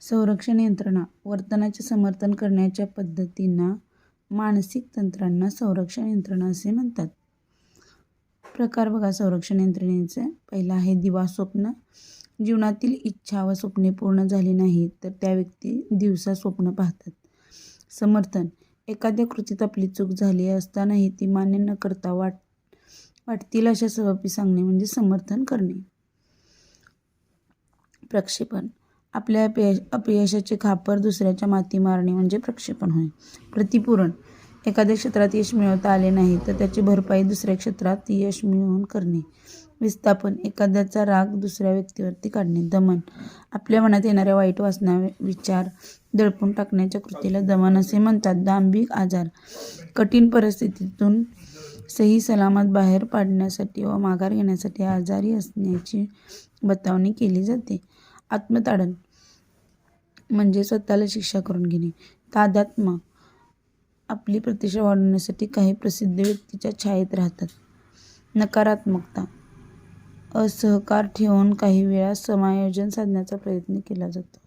संरक्षण यंत्रणा वर्तनाचे समर्थन करण्याच्या पद्धतींना मानसिक तंत्रांना संरक्षण यंत्रणा असे म्हणतात. प्रकार बघा संरक्षण यंत्रणेचे. पहिला आहे दिवा स्वप्न. जीवनातील इच्छा व स्वप्ने पूर्ण झाली नाही तर त्या व्यक्ती दिवसा स्वप्न पाहतात. समर्थन. एखाद्या कृतीत आपली चूक झाली असतानाही ती मान्य न करता वाट वाटतील अशा सवपी सांगणे म्हणजे समर्थन करणे. प्रक्षेपण. आपल्या अपयश अपयशाचे खापर दुसऱ्याच्या माती मारणे म्हणजे प्रक्षेपण होय. प्रतिपूरण. एखाद्या क्षेत्रात यश मिळवता आले नाही तर त्याची भरपाई दुसऱ्या क्षेत्रात यश मिळवून करणे. विस्थापन. एखाद्याचा राग दुसऱ्या व्यक्तीवरती काढणे. दमन. आपल्या मनात येणाऱ्या वाईट वासना विचार दडपून टाकण्याच्या कृतीला दमन असे म्हणतात. दांभिक आजार. कठीण परिस्थितीतून सही सलामत बाहेर पाडण्यासाठी व माघार घेण्यासाठी आजारी असण्याची बतावणी केली जाते. आत्मताडन. म्हणजे स्वतःला शिक्षा करून घेणे. तादात्म्य. आपली प्रतिष्ठा वाढवण्यासाठी काही प्रसिद्ध व्यक्तीच्या छायेत राहतात. नकारात्मकता. असहकार ठेवून काही वेळा समायोजन साधण्याचा प्रयत्न केला जातो.